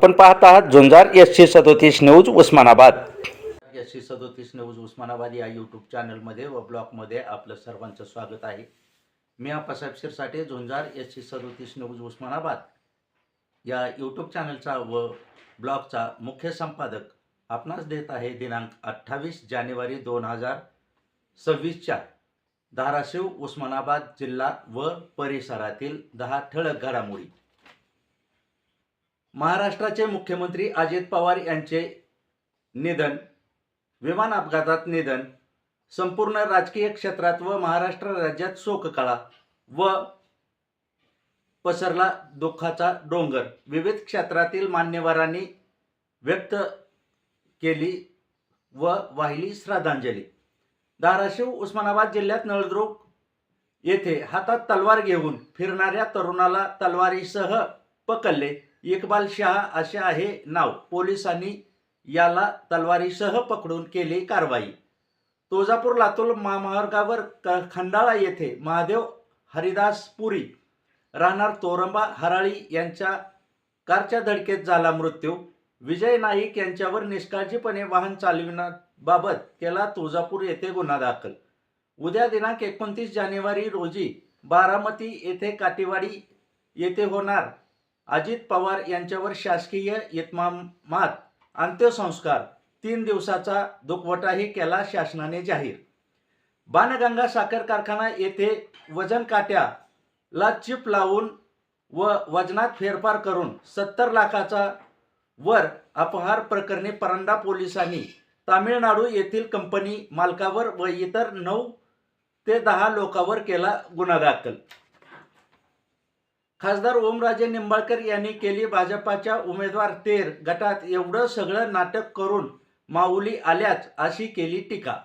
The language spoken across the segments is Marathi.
आपण पाहत आहात झुंजार एस सी सदोतीस न्यूज उस्मानाबाद. एस सी सदोतीस न्यूज उस्मानाबाद या यूट्यूब चॅनलमध्ये व ब्लॉगमध्ये आपलं सर्वांचं स्वागत आहे. मी आप्पासाहेब शिरसाटे झुंजार एस सी सदोतीस न्यूज उस्मानाबाद. या यूट्यूब चॅनलचा व ब्लॉगचा मुख्य संपादक आपणास देत आहे दिनांक अठ्ठावीस जानेवारी दोन हजार सव्वीसच्या. धाराशिव उस्मानाबाद जिल्हा व परिसरातील दहा ठळक घडामोडी. महाराष्ट्राचे मुख्यमंत्री अजित पवार यांचे निधन विमान अपघातात निधन संपूर्ण राजकीय क्षेत्रात व महाराष्ट्र राज्यात शोककळा व पसरला दुःखाचा डोंगर. विविध क्षेत्रातील मान्यवरांनी व्यक्त केली व वाहिली श्रद्धांजली. धाराशिव उस्मानाबाद जिल्ह्यात नळदुर्ग येथे हातात तलवार घेऊन फिरणाऱ्या तरुणाला तलवारीसह पकडले. इक्बाल शहा असे आहे नाव. पोलिसांनी याला तलवारीसह पकडून केली कारवाई. तुळजापूर लातूर महामार्गावर क खंडाळा येथे महादेव हरिदास पुरी राहणार तोरंबा हराळी यांच्या कारच्या धडकेत झाला मृत्यू. विजय नाईक यांच्यावर निष्काळजीपणे वाहन चालविण्याबाबत केला तुळजापूर येथे गुन्हा दाखल. उद्या दिनांक एकोणतीस जानेवारी रोजी बारामती येथे काटेवाडी येथे होणार अजित पवार यांच्यावर शासकीय इतमामात अंत्यसंस्कार. तीन दिवसाचा दुखवटाही केला शासनाने जाहीर. बाणगंगा साखर कारखाना येथे वजन काट्याला चिप लावून व वजनात फेरफार करून सत्तर लाखाचा वर अपहार प्रकरणी परंडा पोलिसांनी तामिळनाडू येथील कंपनी मालकावर व इतर नऊ ते दहा लोकांवर केला गुन्हा दाखल. खासदार ओमराजे निंबाळकर यांनी केली भाजपाच्या उमेदवार तेर गटात एवढं सगळं नाटक करून माऊली आल्याच अशी केली टीका.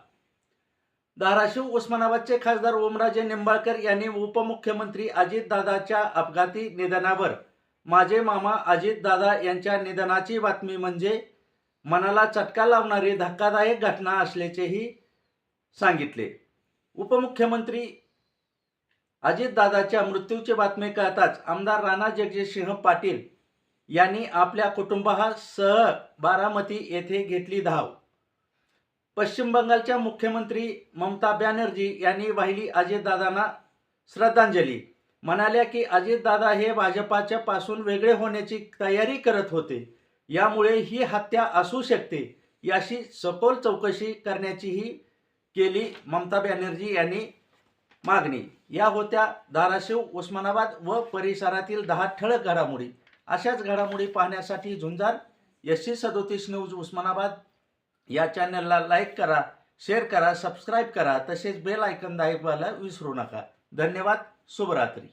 धाराशिव उस्मानाबादचे खासदार ओमराजे निंबाळकर यांनी उपमुख्यमंत्री अजितदादाच्या अपघाती निधनावर माझे मामा अजितदादा यांच्या निधनाची बातमी म्हणजे मनाला चटका लावणारी धक्कादायक घटना असल्याचेही सांगितले. उपमुख्यमंत्री अजितदादाच्या मृत्यूची बातमी कळताच आमदार राणा जगजितसिंह पाटील यांनी आपल्या कुटुंबासह बारामती येथे घेतली धाव. पश्चिम बंगालच्या मुख्यमंत्री ममता बॅनर्जी यांनी वाहिली अजितदादांना श्रद्धांजली. म्हणाल्या की अजितदादा हे भाजपाच्या पासून वेगळे होण्याची तयारी करत होते. यामुळे ही हत्या असू शकते याशी सखोल चौकशी करण्याचीही केली ममता बॅनर्जी यांनी मागणी. या होत्या धाराशिव उस्मानाबाद व परिसरातील दहा ठळक घडामोडी. अशाच घडामोडी पाहण्यासाठी झुंजार एस सी सदोतीस न्यूज उस्मानाबाद. या चॅनलला लाईक करा शेअर करा सबस्क्राईब करा तसेच बेल आयकन दाबायला विसरू नका. धन्यवाद शुभरात्री.